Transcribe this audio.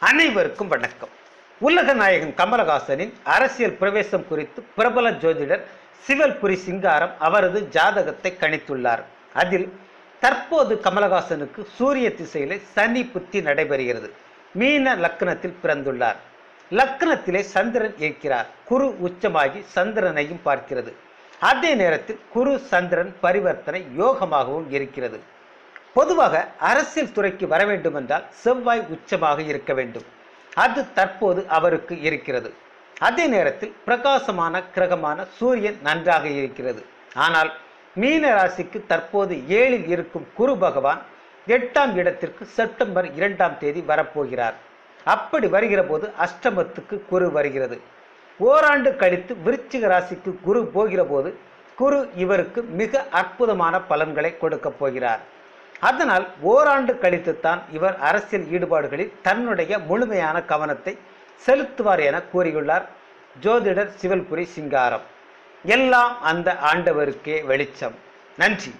அனைவருக்கும் வணக்கம். உலக நாயகன் கமலஹாசனின் அரசியல் பிரவேசம் குறித்து பிரபல ஜோதிடர் சிவல்புரி சிங்காரம் அவரது ஜாதகத்தை கணித்துள்ளார். அதில் தற்போது கமலஹாசனுக்கு சூரிய திசையிலே சனி புத்தி நடைபெறுகிறது. மீன லக்னத்தில் பிறந்துள்ளார். லக்னத்திலே சந்திரன் இருக்கிறார். குரு உச்சமாகி சந்திரனையும் பார்க்கிறது. அதே நேரத்தில் குரு சந்திரன் பரிவர்த்தனை யோகமாகவும் இருக்கிறது. பொதுவாக அரசியல் துறைக்கு வர வேண்டுமென்றால் செவ்வாய் உச்சமாக இருக்க வேண்டும். அது தற்போது அவருக்கு இருக்கிறது. அதே நேரத்தில் பிரகாசமான கிரகமான சூரியன் நன்றாக இருக்கிறது. ஆனால் மீன ராசிக்கு தற்போது ஏழில் இருக்கும் குரு பகவான் எட்டாம் இடத்திற்கு செப்டம்பர் இரண்டாம் தேதி வரப்போகிறார். அப்படி வருகிற போது அஷ்டமத்துக்கு குரு வருகிறது. ஓராண்டு கழித்து விருச்சிக ராசிக்கு குரு போகிற போது குரு இவருக்கு மிக அற்புதமான பலன்களை கொடுக்கப் போகிறார். அதனால் ஓராண்டு கழித்துத்தான் இவர் அரசியல் ஈடுபாடுகளில் தன்னுடைய முழுமையான கவனத்தை செலுத்துவார் என கூறியுள்ளார் ஜோதிடர் சிவல்புரி சிங்காரம். எல்லாம் அந்த ஆண்டவருக்கே வெளிச்சம். நன்றி.